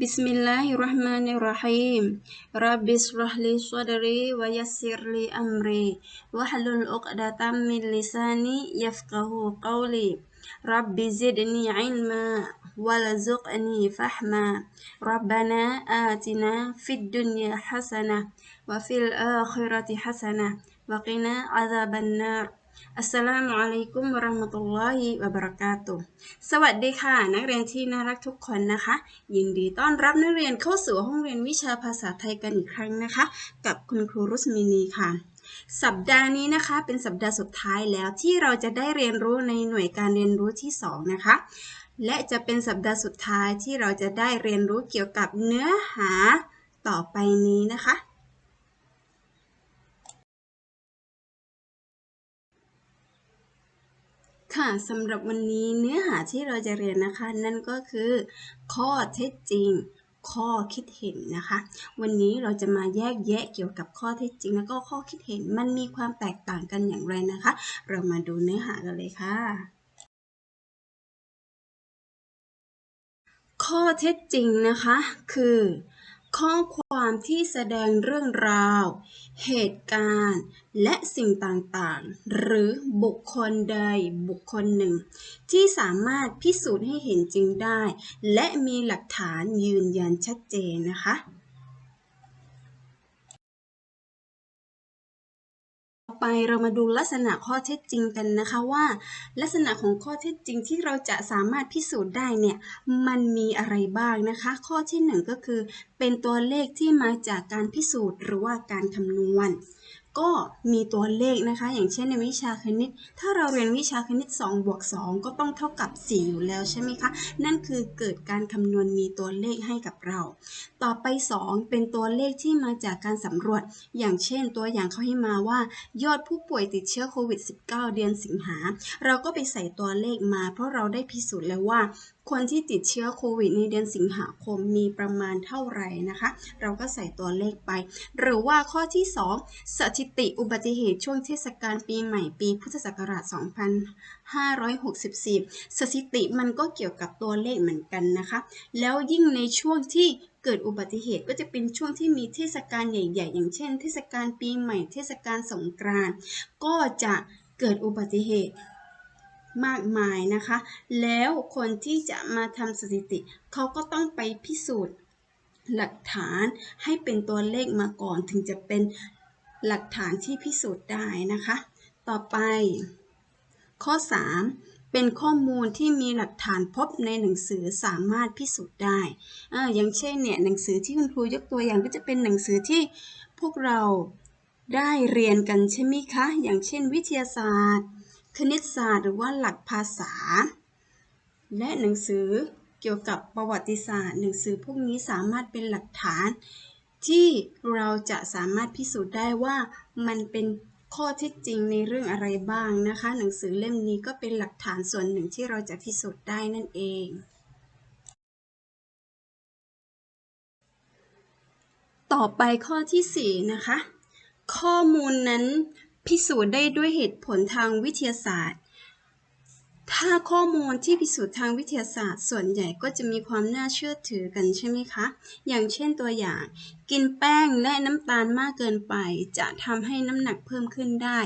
بسم الله الرحمن الرحيم رب اشرح لي صدري ويسر لي أمري واحلل عقدة من لساني يفقه قولي رب زدني علما وارزقني فهما ربنا آتنا في الدنيا حسنة وفي الآخرة حسنة وقنا عذاب النار อัสสลามุอะลัยกุมวะเราะห์มะตุลลอฮิวะบะเราะกาตุสวัสดีค่ะ นักเรียนที่น่ารักทุกคนนะคะ ยินดีต้อนรับนักเรียนเข้าสู่ห้องเรียนวิชาภาษาไทยกันอีกครั้งนะคะ กับคุณครูรุสมินีค่ะ สัปดาห์นี้นะคะเป็นสัปดาห์สุดท้ายแล้วที่เราจะได้เรียนรู้ในหน่วยการเรียนรู้ที่สองนะคะ และจะเป็นสัปดาห์สุดท้ายที่เราจะได้เรียนรู้เกี่ยวกับเนื้อหาต่อไปนี้นะคะ ค่ะสำหรับวันนี้เนื้อหาที่เราจะเรียนนะคะ นั่นก็คือ ข้อเท็จจริง ข้อคิดเห็นนะคะ วันนี้เราจะมาแยกแยะเกี่ยวกับข้อเท็จจริง แล้วก็ข้อคิดเห็นมันมีความแตกต่างกันอย่างไรนะคะ เรามาดูเนื้อหากันเลยค่ะ ข้อเท็จจริงนะคะคือ ข้อความที่แสดงเรื่องราว เหตุการณ์ และสิ่งต่างๆ หรือบุคคลใดบุคคลหนึ่ง ที่สามารถพิสูจน์ให้เห็นจริงได้ และมีหลักฐานยืนยันชัดเจนนะคะ ไปเรามาดูลักษณะข้อเท็จจริงกันนะคะว่า ลักษณะของข้อเท็จจริงที่เราจะสามารถพิสูจน์ได้เนี่ยมันมีอะไรบ้างนะคะ ข้อที่หนึ่งก็คือ เป็นตัวเลขที่มาจากการพิสูจน์หรือว่าการคำนวณ ก็มีตัวเลขนะคะ อย่างเช่นในวิชาคณิต ถ้าเราเรียนวิชาคณิต2บวก2ก็ต้องเท่ากับ 4 อยู่แล้วใช่ไหมคะ นั่นคือเกิดการคำนวณมีตัวเลขให้กับเรา ต่อไป 2 เป็นตัวเลขที่มาจากการสำรวจ อย่างเช่นตัวอย่างเขาให้มาว่า ยอดผู้ป่วยติดเชื้อโควิด -19 เดือนสิงหา เราก็ไปใส่ตัวเลขมา เพราะเราได้พิสูจน์แล้วว่า คนที่ติดเชื้อโควิดในเดือนสิงหาคมมีประมาณเท่าไหร่นะคะ เราก็ใส่ตัวเลขไป หรือว่าข้อที่ 2 สถิติอุบัติเหตุช่วงเทศกาลปีใหม่ปีพุทธศักราช 2564 สถิติมันก็เกี่ยวกับตัวเลขเหมือนกันนะคะ แล้วยิ่งในช่วงที่เกิดอุบัติเหตุก็จะเป็นช่วงที่มีเทศกาลใหญ่ ๆ อย่างเช่น เทศกาลปีใหม่ เทศกาลสงกรานต์ก็จะเกิดอุบัติเหตุ มากมายนะคะ แล้วคนที่จะมาทำสถิติ เขาก็ต้องไปพิสูจน์หลักฐานให้เป็นตัวเลขมาก่อนถึงจะเป็นหลักฐานที่พิสูจน์ได้นะคะ ต่อไป ข้อ 3 เป็นข้อมูลที่มีหลักฐานพบในหนังสือสามารถพิสูจน์ได้ออย่างเช่นเนี่ยหนังสือที่คุณครูยกตัวอย่างก็จะเป็นหนังสือที่พวกเราได้เรียนกันใช่ไหมคะ อย่างเช่นวิทยาศาสตร์ คณิตศาสตร์หรือว่าหลักภาษา และหนังสือเกี่ยวกับประวัติศาสตร์ หนังสือพวกนี้สามารถเป็นหลักฐาน ที่เราจะสามารถพิสูจน์ได้ว่ามันเป็นข้อเท็จจริงในเรื่องอะไรบ้างนะคะ หนังสือเล่มนี้ก็เป็นหลักฐานส่วนหนึ่งที่เราจะพิสูจน์ได้นั่นเอง ต่อไปข้อที่ 4 นะคะ ข้อมูลนั้น พิสูจน์ได้ด้วยเหตุผลทางวิทยาศาสตร์ ถ้าข้อมูลที่พิสูจน์ทางวิทยาศาสตร์ ส่วนใหญ่ก็จะมีความน่าเชื่อถือกันใช่ไหมคะ อย่างเช่นตัวอย่าง กินแป้งและน้ำตาลมากเกินไป จะทำให้น้ำหนักเพิ่มขึ้นได้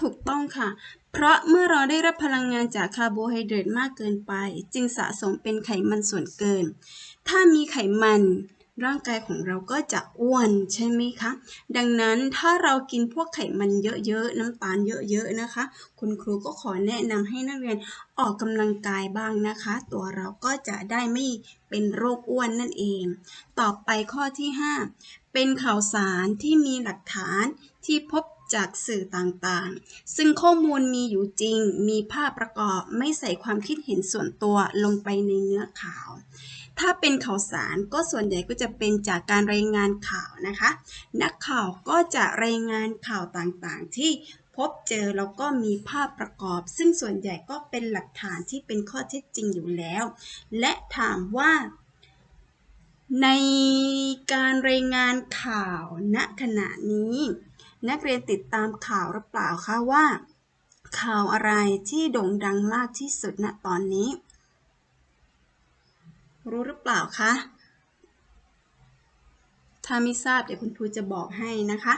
ถูกต้องค่ะ เพราะเมื่อเราได้รับพลังงานจากคาร์โบไฮเดรตมากเกินไป จึงสะสมเป็นไขมันส่วนเกิน ถ้ามีไขมัน ร่างกายของเราก็จะอ้วนใช่ไหมคะ ดังนั้นถ้าเรากินพวกไขมันเยอะๆ น้ำตาลเยอะๆนะคะ คุณครูก็ขอแนะนำให้นักเรียนออกกำลังกายบ้างนะคะ ตัวเราก็จะได้ไม่เป็นโรคอ้วนนั่นเอง ต่อไปข้อที่ 5 เป็นข่าวสารที่มีหลักฐานที่พบจากสื่อต่างๆ ซึ่งข้อมูลมีอยู่จริง มีภาพประกอบ ไม่ใส่ความคิดเห็นส่วนตัวลงไปในเนื้อข่าว ถ้าเป็นข่าวสารก็ส่วนใหญ่ก็จะเป็นจากการรายงานข่าวนะคะ นักข่าวก็จะรายงานข่าวต่างๆ ที่พบเจอแล้วก็มีภาพประกอบ ซึ่งส่วนใหญ่ก็เป็นหลักฐานที่เป็นข้อเท็จจริงอยู่แล้ว และถามว่า ในการรายงานข่าวณขณะนี้ นักเรียนติดตามข่าวหรือเปล่าคะว่า ข่าวอะไรที่โด่งดังมากที่สุดณตอนนี้ รู้หรือเปล่าคะ ถ้าไม่ทราบเดี๋ยวคุณครูจะบอกให้นะคะ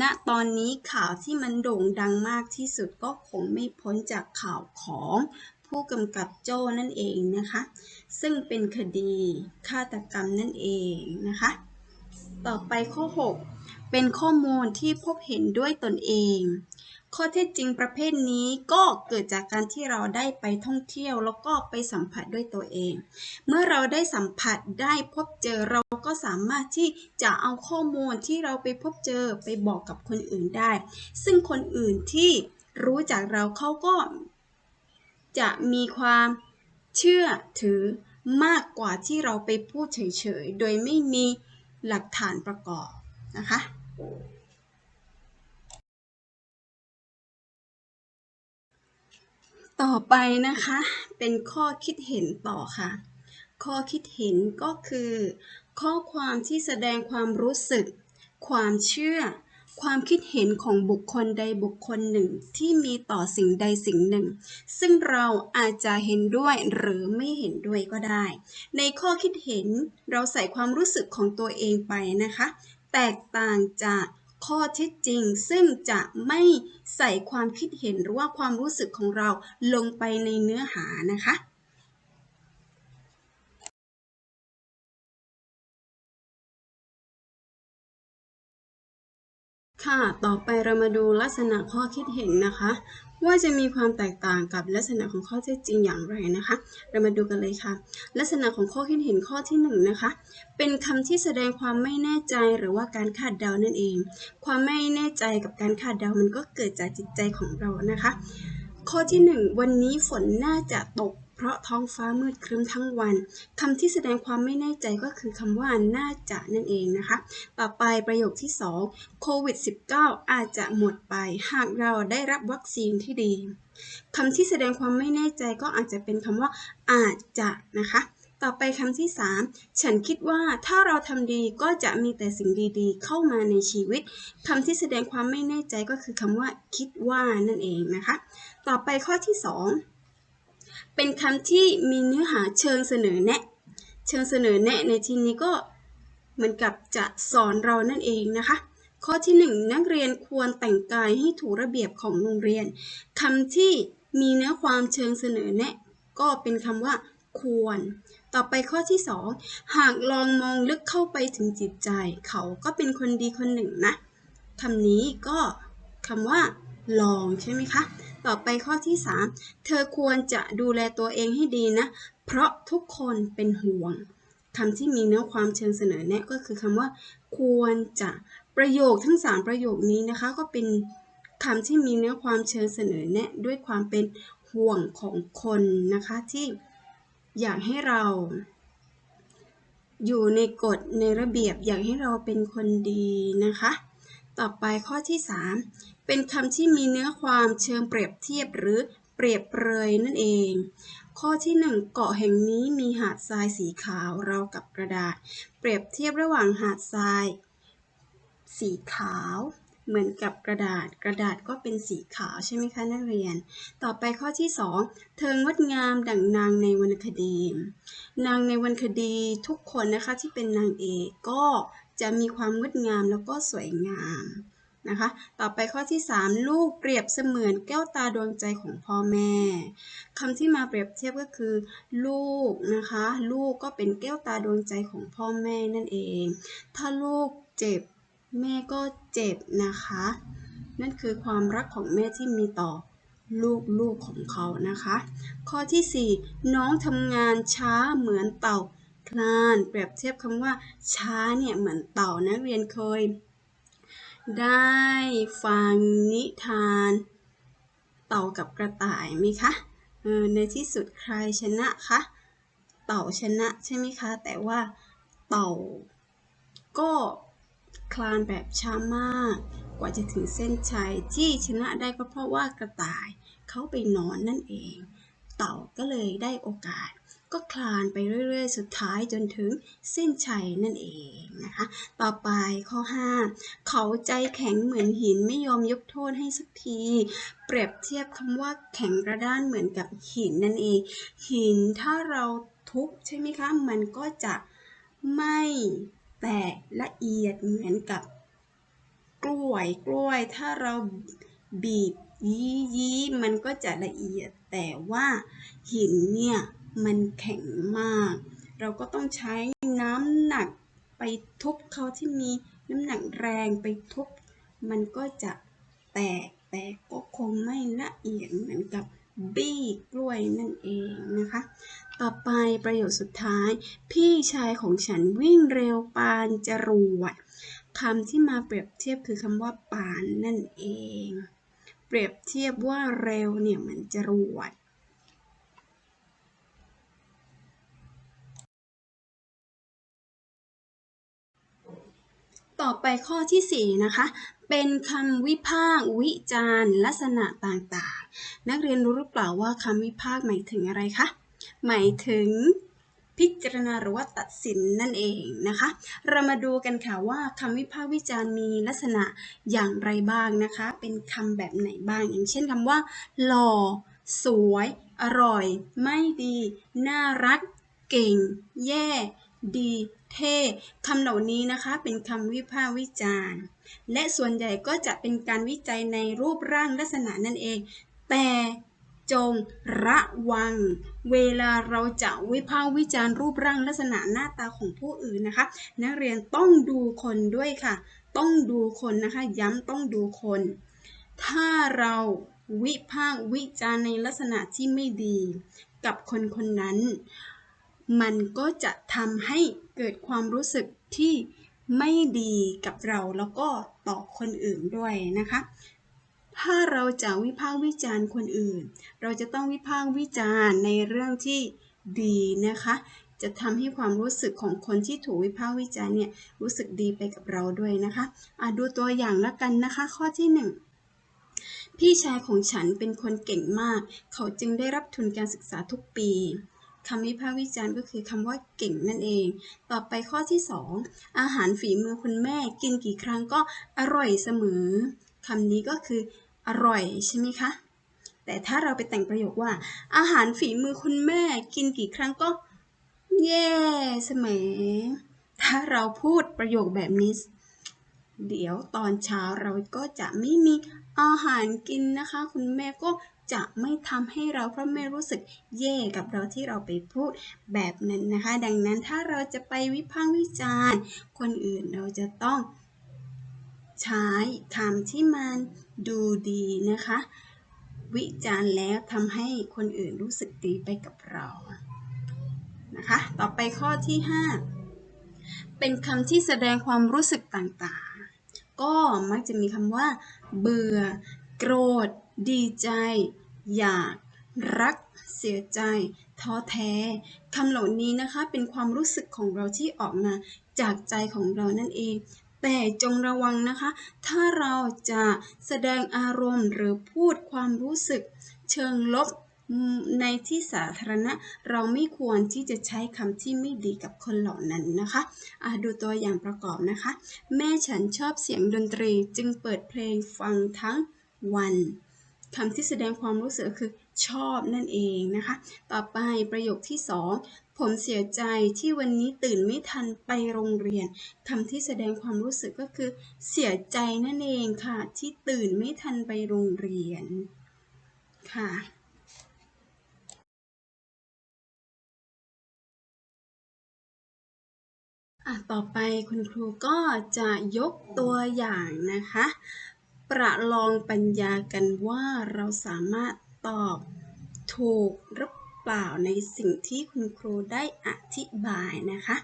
ณ ตอนนี้ข่าวที่มันโด่งดังมากที่สุดก็คงไม่พ้นจากข่าวของผู้กำกับโจ้นั่นเองนะคะ ซึ่งเป็นคดีฆาตกรรมนั่นเองนะคะ ต่อไปข้อ 6 เป็นข้อมูลที่พบเห็นด้วยตนเอง ข้อเท็จจริงประเภทนี้ก็เกิดจากการที่เราได้ไปท่องเที่ยว แล้วก็ไปสัมผัสด้วยตัวเอง เมื่อเราได้สัมผัสได้พบเจอเราก็สามารถที่จะเอาข้อมูลที่เราไปพบเจอไปบอกกับคนอื่นได้ ซึ่งคนอื่นที่รู้จักเราเขาก็จะมีความเชื่อถือมากกว่าที่เราไปพูดเฉยๆ โดยไม่มีหลักฐานประกอบนะคะ ต่อไปนะคะ เป็นข้อคิดเห็นต่อค่ะ ข้อคิดเห็นก็คือ ข้อความที่แสดงความรู้สึก ความเชื่อ ความคิดเห็นของบุคคลใดบุคคลหนึ่งที่มีต่อสิ่งใดสิ่งหนึ่ง ซึ่งเราอาจจะเห็นด้วยหรือไม่เห็นด้วยก็ได้ ในข้อคิดเห็นเราใส่ความรู้สึกของตัวเองไปนะคะ แตกต่างจาก ข้อเท็จจริง ซึ่งจะไม่ใส่ความคิดเห็นหรือว่าความรู้สึกของเราลงไปในเนื้อหานะคะ ค่ะ ต่อไปเรามาดูลักษณะข้อคิดเห็นนะคะ ว่าจะมีความแตกต่างกับลักษณะของข้อเท็จจริงอย่างไรนะคะ เรามาดูกันเลยค่ะ ลักษณะของข้อคิดเห็นข้อที่หนึ่งนะคะ เป็นคำที่แสดงความไม่แน่ใจหรือว่าการคาดเดานั่นเอง ความไม่แน่ใจกับการคาดเดามันก็เกิดจากจิตใจของเรานะคะ ข้อที่หนึ่งวันนี้ฝนน่าจะตก เพราะท้องฟ้ามืดครึ้มทั้งวัน คำที่แสดงความไม่แน่ใจก็คือคำว่าน่าจะนั่นเองนะคะ ต่อไปประโยคที่2โควิด -19 อาจจะหมดไป หากเราได้รับวัคซีนที่ดี คำที่แสดงความไม่แน่ใจก็อาจจะเป็นคำว่า อาจจะนะคะต่อไปคำที่ 3 ฉันคิดว่าถ้าเราทำดีก็จะมีแต่สิ่งดีๆ เข้ามาในชีวิตคำที่แสดงความไม่แน่ใจก็คือคำว่า คิดว่านั่นเองนะคะ ต่อไปข้อที่ 2 เป็นคำที่มีเนื้อหาเชิงเสนอแนะ เชิงเสนอแนะในที่นี้ก็เหมือนกับจะสอนเรานั่นเองนะคะ ข้อที่ 1 นักเรียนควรแต่งกายให้ถูกระเบียบของโรงเรียนคำที่มีเนื้อความเชิงเสนอแนะ ก็เป็นคำว่า ควร ต่อไปข้อที่ 2 หากลองมองลึกเข้าไปถึงจิตใจ เขาก็เป็นคนดีคนหนึ่งนะคำนี้ก็คำว่า ลองใช่ไหมคะ ต่อไปข้อที่ 3 เธอควรจะดูแลตัวเองให้ดีนะ เพราะทุกคนเป็นห่วงคำที่มีเนื้อความเชิงเสนอแนะก็คือคำว่า ควรจะประโยคทั้ง 3 ประโยคนี้นะคะ ก็เป็นคำที่มีเนื้อความเชิงเสนอแนะด้วยความเป็นห่วงของคนนะคะที่อยากให้เราอยู่ในกฎในระเบียบอยากให้เราเป็นคนดีนะคะ ต่อไปข้อที่ 3 เป็นคำที่มีเนื้อความเชิงเปรียบเทียบหรือเปรียบเปรยนั่นเอง ข้อที่ 1 เกาะแห่งนี้มีหาดทรายสีขาวราวกับกระดาษ เปรียบเทียบระหว่างหาดทราย สีขาว เหมือนกับกระดาษ กระดาษก็เป็นสีขาวใช่ไหมคะนักเรียน ต่อไปข้อที่ 2 เธองดงามดั่งนางในวรรณคดี นางในวรรณคดีทุกคนนะคะที่เป็นนางเอกก็ จะมีความงดงามแล้วก็สวยงามนะคะ ต่อไปข้อที่ 3 ลูกเปรียบเสมือนแก้วตาดวงใจของพ่อแม่คำที่มาเปรียบเทียบก็คือ ลูกนะคะ ลูกก็เป็นแก้วตาดวงใจของพ่อแม่นั่นเอง ถ้าลูกเจ็บแม่ก็เจ็บนะคะ นั่นคือความรักของแม่ที่มีต่อลูกๆของเขานะคะ ข้อที่ 4 น้องทำงานช้าเหมือนเต่า คลาน เปรียบเทียบคำว่า ช้าเนี่ยเหมือนเต่านักเรียนเคย ได้ฟังนิทาน เต่ากับกระต่ายไหมคะออในที่สุดใครชนะคะเต่าชนะใช่ไหมคะ แต่ว่าเต่าก็คลานแบบช้ามาก กว่าจะถึงเส้นชัยที่ชนะได้ก็เพราะว่ากระต่ายเขาไปนอนนั่นเอง เต่าก็เลยได้โอกาส ก็คลานไปเรื่อยๆ สุดท้ายจนถึงเส้นชัยนั่นเองนะคะ ต่อไปข้อ 5 เขาใจแข็งเหมือนหินไม่ยอมยกโทษให้สักที เปรียบเทียบคำว่าแข็งกระด้านเหมือนกับหินนั่นเอง หินถ้าเราทุบใช่ไหมคะ มันก็จะไม่แตกละเอียดเหมือนกับกล้วยกล้วย ถ้าเราบีบยี้ยี้มันก็จะละเอียดแต่ว่าหินเนี่ย มันแข็งมาก เราก็ต้องใช้น้ำหนักไปทุบเขาที่มีน้ำหนักแรงไปทุบ มันก็จะแตกแต่ก็คงไม่ละเอียดเหมือนกับบี้กล้วยนั่นเองนะคะ ต่อไปประโยคสุดท้าย พี่ชายของฉันวิ่งเร็วปานจรวดคำที่มาเปรียบเทียบคือคำว่าปานนั่นเอง เปรียบเทียบว่าเร็วเนี่ยเหมือนจรวด ต่อไปข้อที่ 4 นะคะ เป็นคำวิพากษ์วิจารณ์ ลักษณะต่างๆ นักเรียนรู้หรือเปล่าว่าคำวิพากษ์หมายถึงอะไรคะ หมายถึงพิจารณาหรือว่าตัดสินนั่นเองนะคะ เรามาดูกันค่ะว่าคำวิพากษ์วิจารณ์มีลักษณะอย่างไรบ้างนะคะ เป็นคำแบบไหนบ้าง อย่างเช่นคำว่า หล่อ สวย อร่อย ไม่ดี น่ารัก เก่ง แย่ ดี เท่คำเหล่านี้นะคะเป็นคำวิพากษ์วิจารณ์ และส่วนใหญ่ก็จะเป็นการวิจัยในรูปร่างลักษณะนั่นเอง แต่จงระวัง เวลาเราจะวิพากษ์วิจารณ์รูปร่างลักษณะหน้าตาของผู้อื่นนะคะ นักเรียนต้องดูคนด้วยค่ะ ต้องดูคนนะคะ ย้ำต้องดูคน ถ้าเราวิพากษ์วิจารณ์ในลักษณะที่ไม่ดี กับคนคนนั้น มันก็จะทำให้เกิดความรู้สึกที่ไม่ดีกับเราแล้วก็ต่อคนอื่นด้วยนะคะ ถ้าเราจะวิพากษ์วิจารณ์คนอื่น เราจะต้องวิพากษ์วิจารณ์ในเรื่องที่ดีนะคะ จะทำให้ความรู้สึกของคนที่ถูกวิพากษ์วิจารณ์เนี่ยรู้สึกดีไปกับเราด้วยนะคะอะดูตัวอย่างแล้วกันนะคะ ข้อที่หนึ่งพี่ชายของฉันเป็นคนเก่งมาก เขาจึงได้รับทุนการศึกษาทุกปี คำวิพากษ์วิจารณ์ก็คือคำว่าเก่งนั่นเอง ต่อไปข้อที่ 2 อาหารฝีมือคุณแม่กินกี่ครั้งก็อร่อยเสมอคำนี้ก็คืออร่อยใช่ไหมคะ แต่ถ้าเราไปแต่งประโยคว่า อาหารฝีมือคุณแม่กินกี่ครั้งก็แย่เสมอ ถ้าเราพูดประโยคแบบนี้ เดี๋ยวตอนเช้าเราก็จะไม่มีอาหารกินนะคะ คุณแม่ก็ จะไม่ทำให้เราเพราะแม่รู้สึกแย่กับเราที่เราไปพูดแบบนั้นนะคะ ดังนั้นถ้าเราจะไปวิพากษ์วิจารณ์ คนอื่นเราจะต้อง ใช้คำที่มันดูดีนะคะ วิจารณ์แล้วทำให้คนอื่นรู้สึกดีไปกับเรานะคะ ต่อไปข้อที่ 5 เป็นคำที่แสดงความรู้สึกต่างๆ ก็มักจะมีคำว่า เบื่อ โกรธ ดีใจ อยาก รัก เสียใจ ท้อแท้คำเหล่านี้นะคะเป็นความรู้สึกของเราที่ออกมาจากใจของเรานั่นเอง แต่จงระวังนะคะ ถ้าเราจะแสดงอารมณ์หรือพูดความรู้สึก เชิงลบในที่สาธารณะเราไม่ควรที่จะใช้คำที่ไม่ดีกับคนเหล่านั้นนะคะะดูตัวอย่างประกอบนะคะ แม่ฉันชอบเสียงดนตรีจึงเปิดเพลงฟังทั้งวัน คำที่แสดงความรู้สึกคือชอบนั่นเองนะคะ ต่อไปประโยคที่สองผมเสียใจที่วันนี้ตื่นไม่ทันไปโรงเรียนคำที่แสดงความรู้สึกก็คือเสียใจนั่นเองค่ะ ที่ตื่นไม่ทันไปโรงเรียนค่ะอะ ต่อไปคุณครูก็จะยกตัวอย่างนะคะ ประลองปัญญากันว่าเราสามารถตอบถูกหรือเปล่าในสิ่งที่คุณครูได้อธิบายนะคะ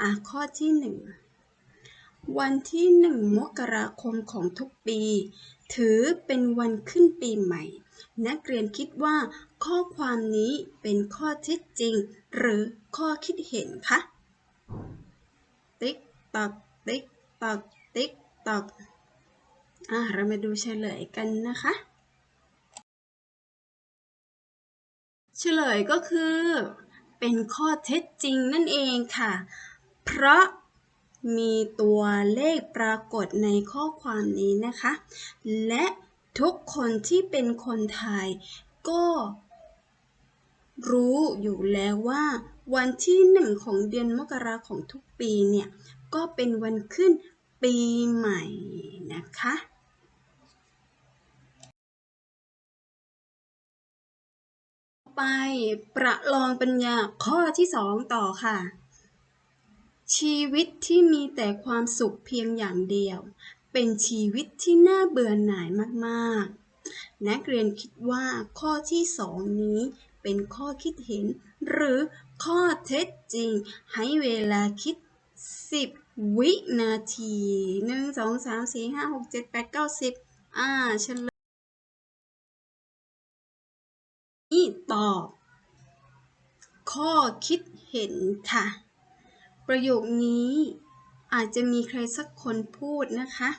อะข้อที่หนึ่งวันที่หนึ่งมกราคมของทุกปี ถือเป็นวันขึ้นปีใหม่ นักเรียนคิดว่าข้อความนี้เป็นข้อเท็จจริง หรือข้อคิดเห็นคะ ติ๊กตอกติ๊กตอกติ๊กตอก อะเรามาดูเฉลยกันนะคะ เฉลยก็คือ เป็นข้อเท็จจริงนั่นเองค่ะ เพราะมีตัวเลขปรากฏในข้อความนี้นะคะ และทุกคนที่เป็นคนไทยก็รู้อยู่แล้วว่า วันที่หนึ่งของเดือนมกราของทุกปีเนี่ย ก็เป็นวันขึ้นปีใหม่นะคะ ไปประลองปัญญาข้อที่สองต่อค่ะ ชีวิตที่มีแต่ความสุขเพียงอย่างเดียว เป็นชีวิตที่น่าเบื่อหน่ายมากๆ นักเรียนคิดว่าข้อที่สองนี้เป็นข้อคิดเห็น หรือข้อเท็จจริง ให้เวลาคิด 10 วินาที 1 2 3 4 5 6 7 8 9 10 อ่าเฉล ตอบ ข้อคิดเห็นค่ะ ประโยคนี้อาจจะมีใครสักคนพูดนะคะ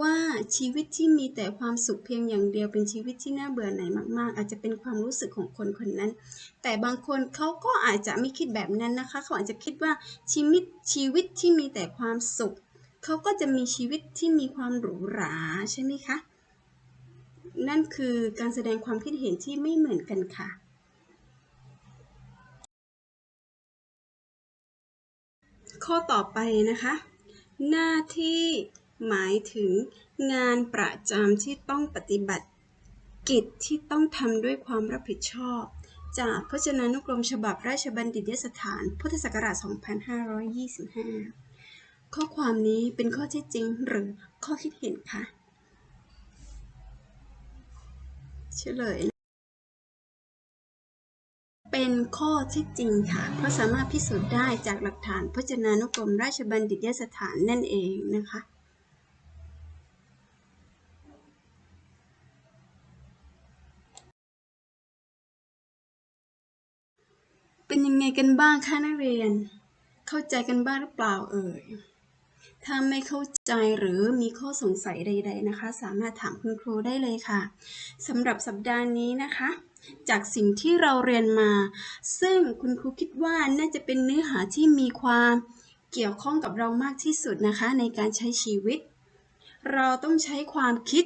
ว่าชีวิตที่มีแต่ความสุขเพียงอย่างเดียวเป็นชีวิตที่น่าเบื่อหน่ายมากๆ อาจจะเป็นความรู้สึกของคนคนนั้น แต่บางคนเขาก็อาจจะไม่คิดแบบนั้นนะคะเขาอาจจะคิดว่าชีวิตชีวิตที่มีแต่ความสุขเขาก็จะมีชีวิตที่มีความหรูหราใช่ไหมคะ นั่นคือการแสดงความคิดเห็นที่ไม่เหมือนกันค่ะ ข้อต่อไปนะคะ หน้าที่หมายถึงงานประจำที่ต้องปฏิบัติกิจที่ต้องทำด้วยความรับผิดชอบ จากพจนานุกรมฉบับราชบัณฑิตยสถาน พุทธศักราช 2525 ข้อความนี้เป็นข้อเท็จจริงหรือข้อคิดเห็นคะ เฉลย เป็นข้อเท็จจริงค่ะ เพราะสามารถพิสูจน์ได้จากหลักฐานพจนานุกรมราชบัณฑิตยสถานนั่นเองนะคะเป็นยังไงกันบ้างคะนักเรียน เข้าใจกันบ้างหรือเปล่าเอ่ย ถ้าไม่เข้าใจหรือมีข้อสงสัยใด ๆนะคะ สามารถถามคุณครูได้เลยค่ะสำหรับสัปดาห์นี้นะคะ จากสิ่งที่เราเรียนมา ซึ่งคุณครูคิดว่าน่าจะเป็นเนื้อหาที่มีความเกี่ยวข้องกับเรามากที่สุดนะคะ ในการใช้ชีวิต เราต้องใช้ความคิด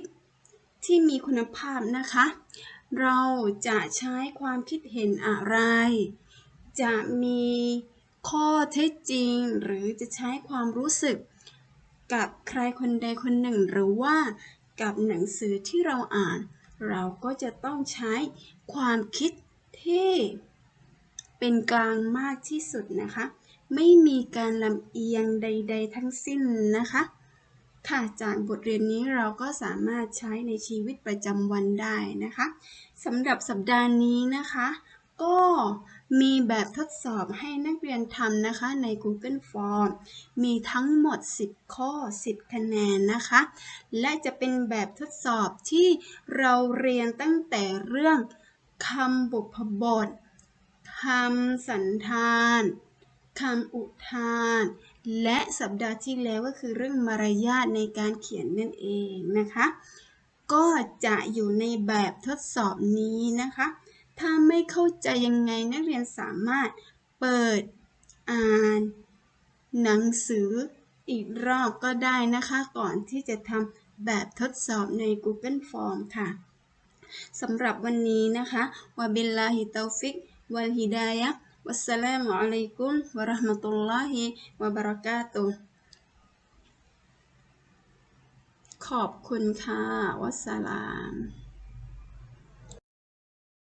ที่มีคุณภาพนะคะ เราจะใช้ความคิดเห็นอะไร จะมีข้อเท็จจริง หรือจะใช้ความรู้สึก กับใครคนใดคนหนึ่งหรือว่ากับหนังสือที่เราอ่าน เราก็จะต้องใช้ความคิดที่เป็นกลางมากที่สุดนะคะ ไม่มีการลำเอียงใด ๆ ทั้งสิ้นนะคะ ค่ะจากบทเรียนนี้เราก็สามารถใช้ในชีวิตประจำวันได้นะคะสำหรับสัปดาห์นี้นะคะ ก็ มีแบบทดสอบให้นักเรียนทำนะคะใน Google Form มีทั้งหมด 10 ข้อ 10 คะแนนนะคะ และจะเป็นแบบทดสอบที่เราเรียนตั้งแต่เรื่องคำบุพบทคำสันธานคำอุทาน และสัปดาห์ที่แล้วก็คือเรื่องมารยาทในการเขียนนั่นเองนะคะ ก็จะอยู่ในแบบทดสอบนี้นะคะ ถ้าไม่เข้าใจยังไงนักเรียนสามารถเปิดอ่าน หนังสืออีกรอบก็ได้นะคะ ก่อนที่จะทำแบบทดสอบใน Google Form ค่ะสำหรับวันนี้นะคะวะบิลลาฮิตาฟิกวัลฮิดายะวัสสลามุอะลัยกุมวะราะห์มะตุลลอฮิวะบะเราะกาตุขอบคุณค่ะ วัสสลาม